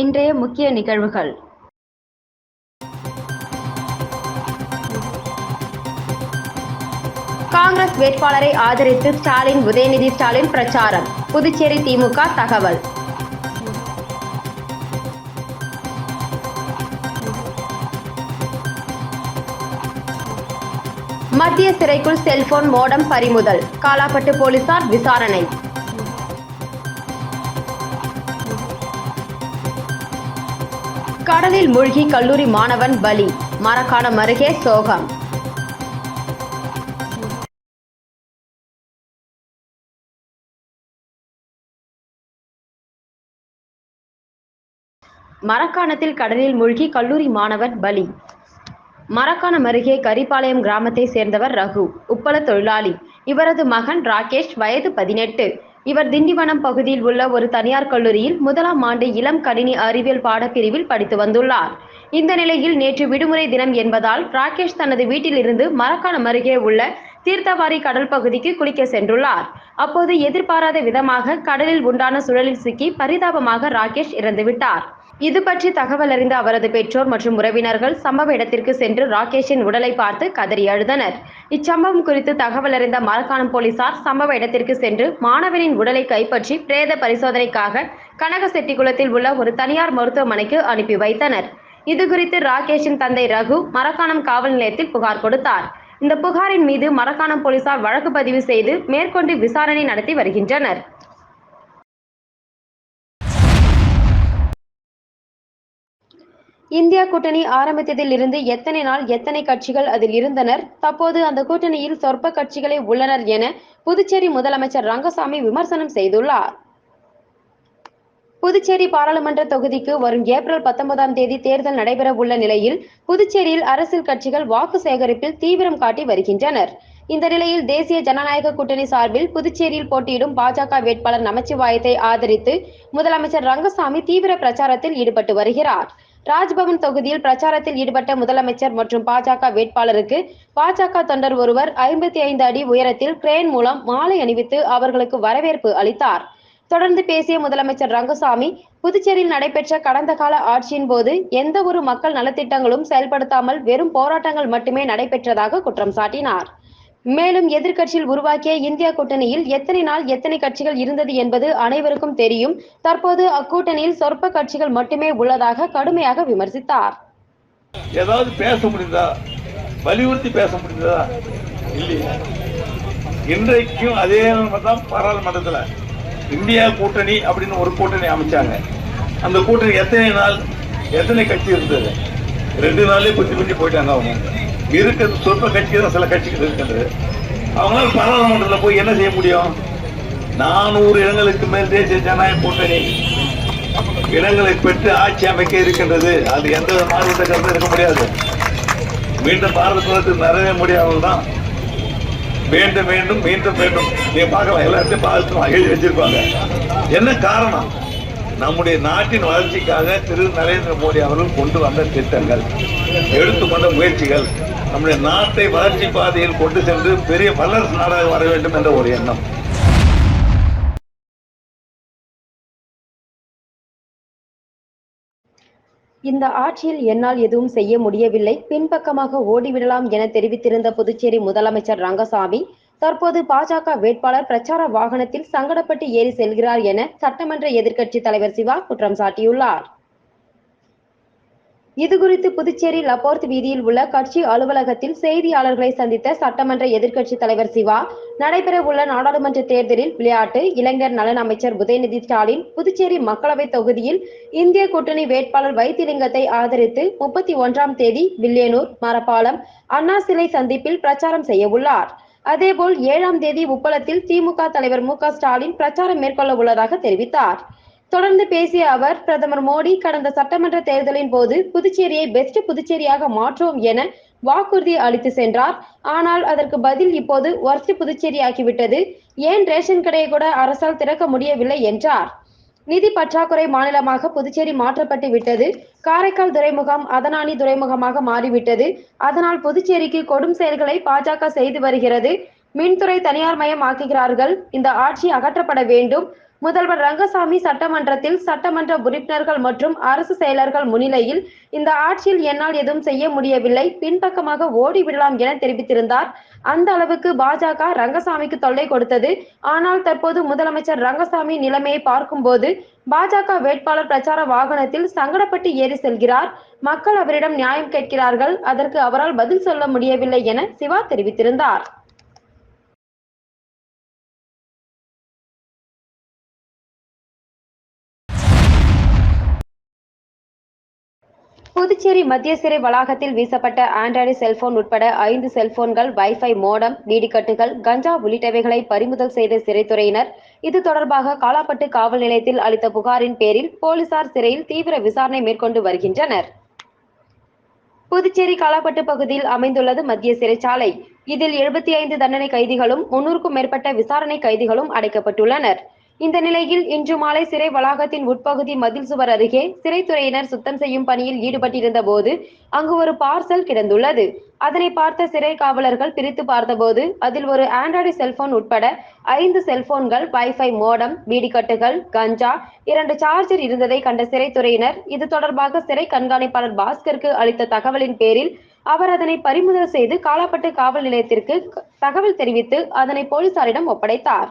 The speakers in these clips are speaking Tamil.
இன்றைய முக்கிய நிகழ்வுகள். காங்கிரஸ் வேட்பாளரை ஆதரித்து ஸ்டாலின் உதயநிதி ஸ்டாலின் பிரச்சாரம். புதுச்சேரி திமுக தகவல். மத்திய சிறைக்குள் செல்போன் மோடம் பறிமுதல். காலாப்பட்டு போலீசார் விசாரணை. கடலில் மூழ்கி கல்லூரி மாணவன் பலி. மரக்காணம் அருகே சோகம். மரக்காணத்தில் கடலில் மூழ்கி கல்லூரி மாணவன் பலி. மரக்காணம் அருகே கரிபாளையம் கிராமத்தை சேர்ந்தவர் ரகு உப்பள தொழிலாளி. இவரது மகன் ராகேஷ் வயது பதினெட்டு. இவர் திண்டிவனம் பகுதியில் உள்ள ஒரு தனியார் கல்லூரியில் முதலாம் ஆண்டு இளம் கணினி அறிவியல் பாடப்பிரிவில் படித்து வந்துள்ளார். இந்த நிலையில் நேற்று விடுமுறை தினம் என்பதால் ராகேஷ் தனது வீட்டிலிருந்து மரக்காணம் அருகே உள்ள தீர்த்தவாரி கடல் பகுதிக்கு குளிக்க சென்றுள்ளார். அப்போது எதிர்பாராத விதமாக கடலில் உண்டான சுழலில் சிக்கி பரிதாபமாக ராகேஷ் இறந்துவிட்டார். இது பற்றி தகவல் அறிந்த அவரது பெற்றோர் மற்றும் உறவினர்கள் சம்பவ இடத்திற்கு சென்று ராகேஷின் உடலை பார்த்து கதறி அழுதனர். இச்சம்பவம் குறித்து தகவல் அறிந்த மரக்காணம் போலீசார் சம்பவ இடத்திற்கு சென்று மாணவனின் உடலை கைப்பற்றி பிரேத பரிசோதனைக்காக கனகசெட்டிக்குளத்தில் உள்ள ஒரு தனியார் மருத்துவமனைக்கு அனுப்பி வைத்தனர். இது குறித்து ராகேஷின் தந்தை ரகு மரக்காணம் காவல் நிலையத்தில் புகார் கொடுத்தார். இந்த புகாரின் மீது மரக்காணம் போலீசார் வழக்கு பதிவு செய்து மேற்கொண்டு விசாரணை நடத்தி வருகின்றனர். இந்தியா கூட்டணி ஆரம்பித்ததில் இருந்து எத்தனை நாள் எத்தனை கட்சிகள் அதில் இருந்தனர்? தற்போது அந்த கூட்டணியில் சொற்ப கட்சிகளே உள்ளனர் என புதுச்சேரி முதலமைச்சர் ரங்கசாமி விமர்சனம் செய்துள்ளார். புதுச்சேரி பாராளுமன்ற தொகுதிக்கு வரும் ஏப்ரல் பத்தொன்பதாம் தேதி தேர்தல் நடைபெற உள்ள நிலையில் புதுச்சேரியில் அரசியல் கட்சிகள் வாக்கு சேகரிப்பில் தீவிரம் காட்டி வருகின்றனர். இந்த நிலையில் தேசிய ஜனநாயக கூட்டணி சார்பில் புதுச்சேரியில் போட்டியிடும் பாஜக வேட்பாளர் நமச்சிவாயத்தை ஆதரித்து முதலமைச்சர் ரங்கசாமி தீவிர பிரச்சாரத்தில் ஈடுபட்டு வருகிறார். ராஜ்பவன் தொகுதியில் பிரச்சாரத்தில் ஈடுபட்ட முதலமைச்சர் மற்றும் பாஜக வேட்பாளருக்கு பாஜக தொண்டர் ஒருவர் ஐம்பத்தி ஐந்து அடி உயரத்தில் கிரேன் மூலம் மாலை அணிவித்து அவர்களுக்கு வரவேற்பு அளித்தார். தொடர்ந்து பேசிய முதலமைச்சர் ரங்கசாமி புதுச்சேரியில் நடைபெற்ற கடந்த கால ஆட்சியின் போது எந்த ஒரு மக்கள் நலத்திட்டங்களும் செயல்படுத்தாமல் வெறும் போராட்டங்கள் மட்டுமே நடைபெற்றதாக குற்றம் சாட்டினார். மேலும் எதிர்க்கட்சியில் உருவாக்கிய இந்தியா கூட்டணியில் எத்தனை நாள் எத்தனை கட்சிகள் இருந்தது என்பது அனைவருக்கும் தெரியும். தற்போது அக்கூட்டணியில் சொற்ப கட்சிகள் மட்டுமே உள்ளதாக கடுமையாக விமர்சித்தார். ஏதாவது பேச முடிந்ததா? வலியுறுத்தி பேச முடிந்ததா? இல்லையா இன்றைக்கும் அதே தான் பாராளுமன்றத்தில். இந்தியா கூட்டணி அப்படின்னு ஒரு கூட்டணி அமைச்சாங்க. அந்த கூட்டணி எத்தனை நாள் எத்தனை கட்சி இருந்தது? ரெண்டு நாளே குத்தி குத்தி போயிட்டாங்க அவங்க. இருக்கிறது சொற்ப கட்சி தான் சில கட்சிகள் இருக்கின்றது. அவங்களால பாராளுமன்றத்தில் போய் என்ன செய்ய முடியும்? நானூறு இடங்களுக்கு மேல் தேசிய ஜனநாயக கூட்டணி இடங்களை பெற்று ஆட்சி அமைக்க இருக்கின்றது. அது எந்த மாறுபட்ட கருத்து இருக்க முடியாது. மீண்டும் பாரத பிரதமர் நிறைய முடியாமல் தான் வேண்டும் வேண்டும் மீண்டும் வேண்டும். நீ பார்க்கலாம் எல்லாத்தையும் பார்த்து எழுதி வச்சிருப்பாங்க என்ன காரணம்? நம்முடைய நாட்டின் வளர்ச்சிக்காக திரு நரேந்திர மோடி அவர்கள் கொண்டு வந்த திட்டங்கள் எடுத்துக்கொண்ட முயற்சிகள். நம்முடைய நாட்டை வளர்ச்சி பாதையில் கொண்டு சென்று பெரிய வல்லரசு நாடாக வர வேண்டும் என்ற ஒரு எண்ணம். இந்த ஆட்சியில் என்னால் எதுவும் செய்ய முடியவில்லை. பின்பக்கமாக ஓடிவிடலாம் என தெரிவித்திருந்த புதுச்சேரி முதலமைச்சர் ரங்கசாமி தற்போது பாஜக வேட்பாளர் பிரச்சார வாகனத்தில் சங்கடப்பட்டு ஏறி செல்கிறார் என சட்டமன்ற எதிர்க்கட்சி தலைவர் சிவா குற்றம் சாட்டியுள்ளார். இதுகுறித்து புதுச்சேரி லப்போர்த் வீதியில் உள்ள கட்சி அலுவலகத்தில் செய்தியாளர்களை சந்தித்த சட்டமன்ற எதிர்க்கட்சி தலைவர் சிவா நடைபெற உள்ள நாடாளுமன்ற தேர்தலில் விளையாட்டு இளைஞர் நலன் அமைச்சர் உதயநிதி ஸ்டாலின் புதுச்சேரி மக்களவை தொகுதியில் இந்திய கூட்டணி வேட்பாளர் வைத்திலிங்கத்தை ஆதரித்து முப்பத்தி ஒன்றாம் தேதி வில்லியனூர் மரப்பாலம் அண்ணா சிலை சந்திப்பில் பிரச்சாரம் செய்ய உள்ளார் அதேபோல் ஏழாம் தேதி உப்பளத்தில் திமுக தலைவர் மு க ஸ்டாலின் பிரச்சாரம் மேற்கொள்ள உள்ளதாக தெரிவித்தார். தொடர்ந்து பேசிய அவர் பிரதமர் மோடி கடந்த சட்டமன்ற தேர்தலின் போது புதுச்சேரியை பெஸ்ட் புதுச்சேரியாக மாற்றுவோம் என வாக்குறுதி அளித்து சென்றார். ஆனால் அதற்கு பதில் இப்போது ஒர்ஸ்ட் புதுச்சேரியாகிவிட்டது. ஏன் ரேஷன் கடையை கூட அரசால் திறக்க முடியவில்லை என்றார். நிதி பற்றாக்குறை மாநிலமாக புதுச்சேரி மாற்றப்பட்டு விட்டது. காரைக்கால் துறைமுகம் அதனானி துறைமுகமாக மாறிவிட்டது. அதனால் புதுச்சேரிக்கு கொடும் செயல்களை பாஜக செய்து வருகிறது. மின்துறை தனியார் மயம் ஆக்குகிறார்கள் இந்த ஆட்சி அகற்றப்பட வேண்டும். முதல்வர் ரங்கசாமி சட்டமன்றத்தில் சட்டமன்ற உறுப்பினர்கள் மற்றும் அரசு செயலர்கள் முன்னிலையில் இந்த ஆட்சியில் என்னால் எதுவும் செய்ய முடியவில்லை பின்பக்கமாக ஓடிவிடலாம் என தெரிவித்திருந்தார். அந்த அளவுக்கு பாஜக ரங்கசாமிக்கு தொல்லை கொடுத்தது. ஆனால் தற்போது முதலமைச்சர் ரங்கசாமி நிலைமையை பார்க்கும்போது பாஜக வேட்பாளர் பிரச்சார வாகனத்தில் சங்கடப்பட்டு ஏறி செல்கிறார். மக்கள் அவரிடம் நியாயம் கேட்கிறார்கள். அதற்கு அவரால் பதில் சொல்ல முடியவில்லை என சிவா தெரிவித்திருந்தார். புதுச்சேரி மத்திய சிறை வளாகத்தில் வீசப்பட்ட ஆண்ட்ராய்டு செல்போன் உட்பட ஐந்து செல்போன்கள் வைஃபை மோடம் நீடிக்கட்டுகள் கஞ்சா உள்ளிட்டவைகளை பறிமுதல் செய்த சிறைத்துறையினர் இது தொடர்பாக காலாப்பட்டு காவல் நிலையத்தில் அளித்த புகாரின் பேரில் போலீசார் சிறையில் தீவிர விசாரணை மேற்கொண்டு வருகின்றனர். புதுச்சேரி காலாப்பட்டு பகுதியில் அமைந்துள்ளது மத்திய சிறைச்சாலை. இதில் எழுபத்தி ஐந்து தண்டனை கைதிகளும் முன்னூறுக்கும் மேற்பட்ட விசாரணை கைதிகளும் அடைக்கப்பட்டுள்ளனர். இந்த நிலையில் இன்று மாலை சிறை வளாகத்தின் உட்பகுதி மதில் சுவர் அருகே சிறைத்துறையினர் சுத்தம் செய்யும் பணியில் ஈடுபட்டிருந்த போது அங்கு ஒரு பார்சல் கிடந்துள்ளது. அதனை பார்த்த சிறை காவலர்கள் பிரித்து பார்த்தபோது அதில் ஒரு ஆண்ட்ராய்டு செல்போன் உட்பட ஐந்து செல்போன்கள் வைஃபை மோடம் வீடிக்கட்டுகள் கஞ்சா இரண்டு சார்ஜர் இருந்ததை கண்ட சிறைத்துறையினர் இது தொடர்பாக சிறை கண்காணிப்பாளர் பாஸ்கருக்கு அளித்த தகவலின் பேரில் அவர் அதனை பறிமுதல் செய்து காலாப்பட்டு காவல் நிலையத்திற்கு தகவல் தெரிவித்து அதனை போலீசாரிடம் ஒப்படைத்தார்.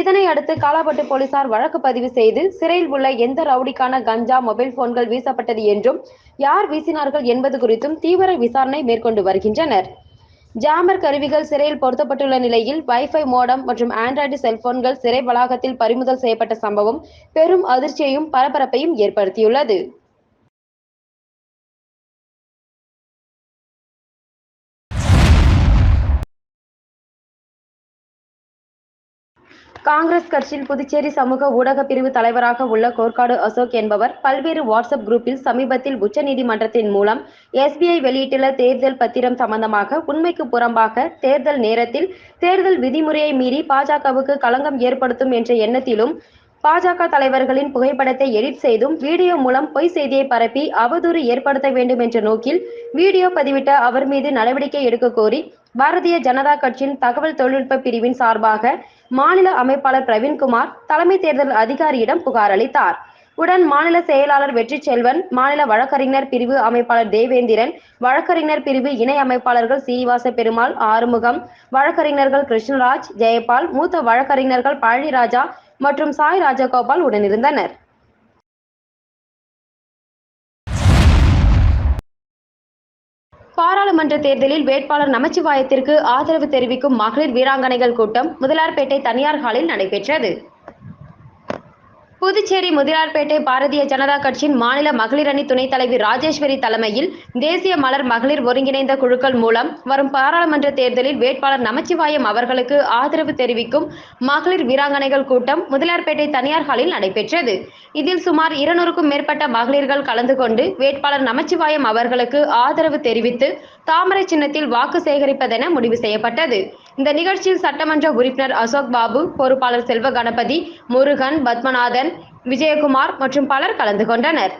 இதனை அடுத்து காலாப்பட்டு போலீசார் வழக்கு பதிவு செய்து சிறையில் உள்ள எந்த ரவுடிக்கான கஞ்சா மொபைல் போன்கள் வீசப்பட்டது என்றும் யார் வீசினார்கள் என்பது குறித்தும் தீவிர விசாரணை மேற்கொண்டு வருகின்றனர். ஜாமர் கருவிகள் சிறையில் பொருத்தப்பட்டுள்ள நிலையில் வைஃபை மோடம் மற்றும் ஆண்ட்ராய்டு செல்போன்கள் சிறை வளாகத்தில் பறிமுதல் செய்யப்பட்ட சம்பவம் பெரும் அதிர்ச்சியையும் பரபரப்பையும் ஏற்படுத்தியுள்ளது. காங்கிரஸ் கட்சியில் புதுச்சேரி சமூக ஊடக பிரிவு தலைவராக உள்ள கோர்க்காடு அசோக் என்பவர் பல்வேறு வாட்ஸ்அப் குரூப்பில் சமீபத்தில் உச்சநீதிமன்றத்தின் மூலம் எஸ்பிஐ வெளியிட்டுள்ள தேர்தல் பத்திரம் சம்பந்தமாக உண்மைக்கு புறம்பாக தேர்தல் நேரத்தில் தேர்தல் விதிமுறையை மீறி பாஜகவுக்கு களங்கம் ஏற்படுத்தும் என்ற எண்ணத்திலும் பாஜக தலைவர்களின் புகைப்படத்தை எடிட் செய்தும் வீடியோ மூலம் பொய் செய்தியை பரப்பி அவதூறு ஏற்படுத்த வேண்டும் என்ற நோக்கில் வீடியோ பதிவிட்ட அவர் மீது நடவடிக்கை எடுக்க கோரி பாரதிய ஜனதா கட்சியின் தகவல் தொழில்நுட்ப பிரிவின் சார்பாக மாநில அமைப்பாளர் பிரவீன்குமார் தலைமை தேர்தல் அதிகாரியிடம் புகார் அளித்தார். உடன் மாநில செயலாளர் வெற்றி செல்வன் மாநில வழக்கறிஞர் பிரிவு அமைப்பாளர் தேவேந்திரன் வழக்கறிஞர் பிரிவு இணை அமைப்பாளர்கள் சீனிவாச பெருமாள் ஆறுமுகம் வழக்கறிஞர்கள் கிருஷ்ணராஜ் ஜெயபால் மூத்த வழக்கறிஞர்கள் பழனிராஜா மற்றும் சாய் ராஜகோபால் உடனிருந்தனர். பாராளுமன்ற தேர்தலில் வேட்பாளர் நமச்சிவாயத்திற்கு ஆதரவு தெரிவிக்கும் மகளிர் வீராங்கனைகள் கூட்டம் முதலார்பேட்டை தனியார் ஹாலில் நடைபெற்றது. புதுச்சேரி முதலியார்பேட்டை பாரதிய ஜனதா கட்சியின் மாநில மகளிர் அணி துணைத் தலைவி ராஜேஸ்வரி தலைமையில் தேசிய மலர் மகளிர் ஒருங்கிணைந்த குழுக்கள் மூலம் வரும் பாராளுமன்ற தேர்தலில் வேட்பாளர் நமச்சிவாயம் அவர்களுக்கு ஆதரவு தெரிவிக்கும் மகளிர் வீராங்கனைகள் கூட்டம் முதலியார்பேட்டை தனியார் ஹாலில் நடைபெற்றது. இதில் சுமார் இருநூறுக்கும் மேற்பட்ட மகளிர்கள் கலந்து கொண்டு வேட்பாளர் நமச்சிவாயம் அவர்களுக்கு ஆதரவு தெரிவித்து தாமரை சின்னத்தில் வாக்கு சேகரிப்பதென முடிவு செய்யப்பட்டது. இந்த நிகழ்ச்சியில் சட்டமன்ற உறுப்பினர் அசோக் பாபு பொறுப்பாளர் செல்வ கணபதி முருகன் பத்மநாதன் விஜயகுமார் மற்றும் பலர் கலந்து கொண்டனர்.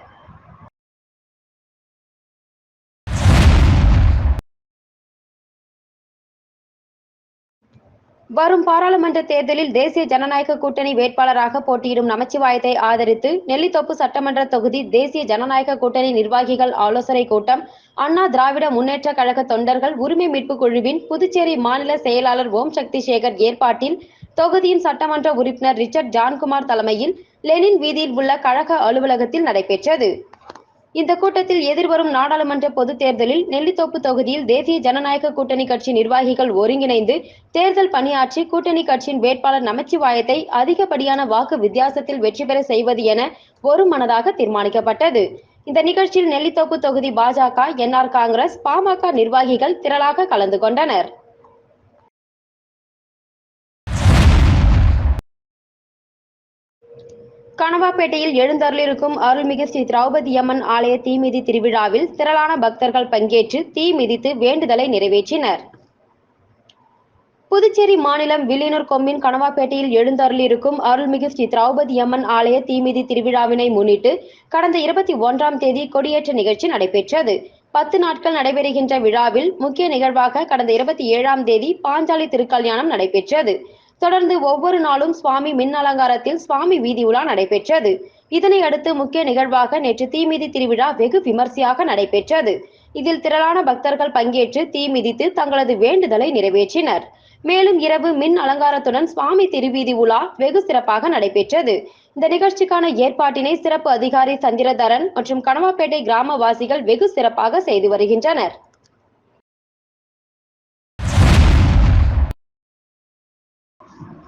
வரும் பாராளுமன்ற தேர்தலில் தேசிய ஜனநாயக கூட்டணி வேட்பாளராக போட்டியிடும் நமச்சிவாயத்தை ஆதரித்து நெல்லித்தோப்பு சட்டமன்ற தொகுதி தேசிய ஜனநாயக கூட்டணி நிர்வாகிகள் ஆலோசனை கூட்டம் அண்ணா திராவிட முன்னேற்ற கழக தொண்டர்கள் உரிமை மீட்பு குழுவின் புதுச்சேரி மாநில செயலாளர் ஓம் சக்தி சேகர் ஏற்பாட்டில் தொகுதியின் சட்டமன்ற உறுப்பினர் ரிச்சர்ட் ஜான்குமார் தலைமையில் லெனின் வீதியில் உள்ள கழக அலுவலகத்தில் நடைபெற்றது. இந்த கூட்டத்தில் எதிர்வரும் நாடாளுமன்ற பொதுத் தேர்தலில் நெல்லித்தோப்பு தொகுதியில் தேசிய ஜனநாயக கூட்டணி கட்சி நிர்வாகிகள் ஒருங்கிணைந்து தேர்தல் பணியாற்றி கூட்டணி கட்சியின் வேட்பாளர் நமச்சிவாயத்தை அதிகப்படியான வாக்கு வித்தியாசத்தில் வெற்றி பெற செய்வது என ஒரு மனதாக தீர்மானிக்கப்பட்டது. இந்த நிகழ்ச்சியில் நெல்லித்தோப்பு தொகுதி பாஜக என்ஆர் காங்கிரஸ் பாமக நிர்வாகிகள் திரளாக கலந்து கொண்டனர். கணவாப்பேட்டையில் எழுந்தருளிருக்கும் அருள்மிகு ஸ்ரீ திரௌபதி அம்மன் ஆலய தீமிதி திருவிழாவில் திரளான பக்தர்கள் பங்கேற்று தீ மிதித்து வேண்டுதலை நிறைவேற்றினர். புதுச்சேரி மாநிலம் வில்லியனூர் கொம்மின் கணவாப்பேட்டையில் எழுந்தருளிருக்கும் அருள்மிகு ஸ்ரீ திரௌபதி அம்மன் ஆலய தீமிதி திருவிழாவினை முன்னிட்டு கடந்த இருபத்தி ஒன்றாம் தேதி கொடியேற்ற நிகழ்ச்சி நடைபெற்றது. பத்து நாட்கள் நடைபெறுகின்ற விழாவில் முக்கிய நிகழ்வாக கடந்த இருபத்தி ஏழாம் தேதி பாஞ்சாலி திருக்கல்யாணம் நடைபெற்றது. தொடர்ந்து ஒவ்வொரு நாளும் சுவாமி மின் அலங்காரத்தில் சுவாமி வீதி உலா நடைபெற்றது. இதனை அடுத்து முக்கிய நிகழ்வாக நேற்று தீமிதி திருவிழா வெகு விமர்சையாக நடைபெற்றது. இதில் திரளான பக்தர்கள் பங்கேற்று தீ மிதித்து தங்களது வேண்டுதலை நிறைவேற்றினர். மேலும் இரவு மின் அலங்காரத்துடன் சுவாமி திருவீதி உலா வெகு சிறப்பாக நடைபெற்றது. இந்த நிகழ்ச்சிக்கான ஏற்பாட்டினை சிறப்பு அதிகாரி சந்திரதரன் மற்றும் கனவாப்பேட்டை கிராமவாசிகள் வெகு சிறப்பாக செய்து வருகின்றனர்.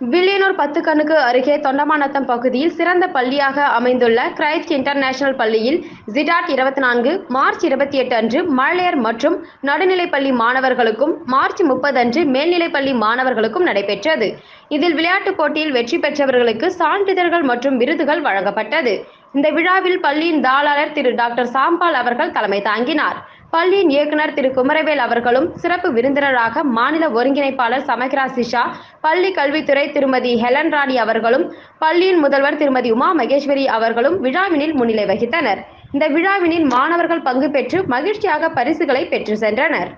வில்லியனூர் பத்துக்கண்ணுக்கு அருகே தொண்டமாநத்தம் பகுதியில் சிறந்த பள்ளியாக அமைந்துள்ள கிரைஸ்ட் இன்டர்நேஷனல் பள்ளியில் ஜிடாட் இருபத்தி நான்கு மார்ச் இருபத்தி எட்டு அன்று மழலையர் மற்றும் நடுநிலைப்பள்ளி மாணவர்களுக்கும் மார்ச் முப்பது அன்று மேல்நிலைப்பள்ளி மாணவர்களுக்கும் நடைபெற்றது. இதில் விளையாட்டுப் போட்டியில் வெற்றி பெற்றவர்களுக்கு சான்றிதழ்கள் மற்றும் விருதுகள் வழங்கப்பட்டது. இந்த விழாவில் பள்ளியின் தாளாளர் திரு டாக்டர் சாம்பால் அவர்கள் தலைமை தாங்கினார். பள்ளியின் இயக்குனர் திரு குமரவேல் அவர்களும் சிறப்பு விருந்தினராக மாநில ஒருங்கிணைப்பாளர் சமக்ரா சிஷா பள்ளி கல்வித்துறை திருமதி ஹெலன் ராணி அவர்களும் பள்ளியின் முதல்வர் திருமதி உமா மகேஸ்வரி அவர்களும் விழாவினில் முன்னிலை வகித்தனர். இந்த விழாவினில் மாணவர்கள் பங்கு பெற்று மகிழ்ச்சியாக பரிசுகளை பெற்று சென்றனர்.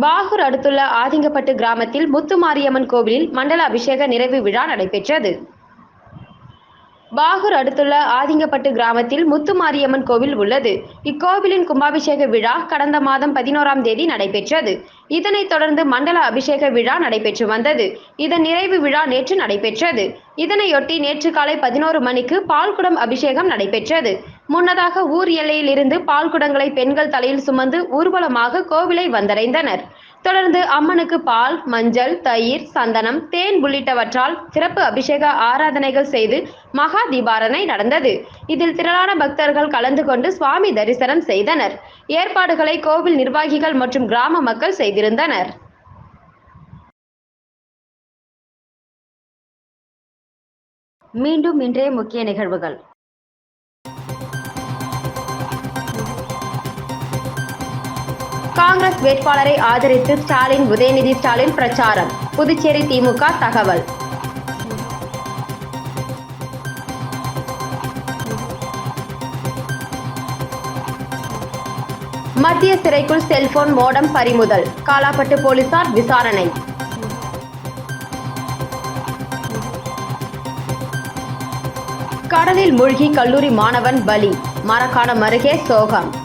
பாகூர் அடுத்துள்ள ஆதிங்கப்பட்டு கிராமத்தில் முத்துமாரியம்மன் கோவிலில் மண்டல அபிஷேக நிறைவு விழா நடைபெற்றது. பாகூர் அடுத்துள்ள ஆதிங்கப்பட்டு கிராமத்தில் முத்துமாரியம்மன் கோவில் உள்ளது. இக்கோவிலின் கும்பாபிஷேக விழா கடந்த மாதம் பதினோராம் தேதி நடைபெற்றது. இதனைத் தொடர்ந்து மண்டல அபிஷேக விழா நடைபெற்று வந்தது. இதன் நிறைவு விழா நேற்று நடைபெற்றது. இதனையொட்டி நேற்று காலை பதினோரு மணிக்கு பால்குடம் அபிஷேகம் நடைபெற்றது. முன்னதாக ஊர் எல்லையில் இருந்து பால் குடங்களை பெண்கள் தலையில் சுமந்து ஊர்வலமாக கோவிலை வந்தடைந்தனர். தொடர்ந்து அம்மனுக்கு பால் மஞ்சள் தயிர் சந்தனம் தேன் உள்ளிட்டவற்றால் சிறப்பு அபிஷேக ஆராதனைகள் செய்து மகா தீபாரணை நடந்தது. இதில் திரளான பக்தர்கள் கலந்து கொண்டு சுவாமி தரிசனம் செய்தனர். ஏற்பாடுகளை கோவில் நிர்வாகிகள் மற்றும் கிராம மக்கள் செய்திருந்தனர். மீண்டும் இன்றைய முக்கிய நிகழ்வுகள். காங்கிரஸ் வேட்பாளரை ஆதரித்து ஸ்டாலின் உதயநிதி ஸ்டாலின் பிரச்சாரம். புதுச்சேரி திமுக தகவல். மத்திய சிறைக்குள் செல்போன் மோடம் பறிமுதல். காலாப்பட்டு போலீசார் விசாரணை. கடலில் மூழ்கி கல்லூரி மாணவன் பலி. மரக்காணம் அருகே சோகம்.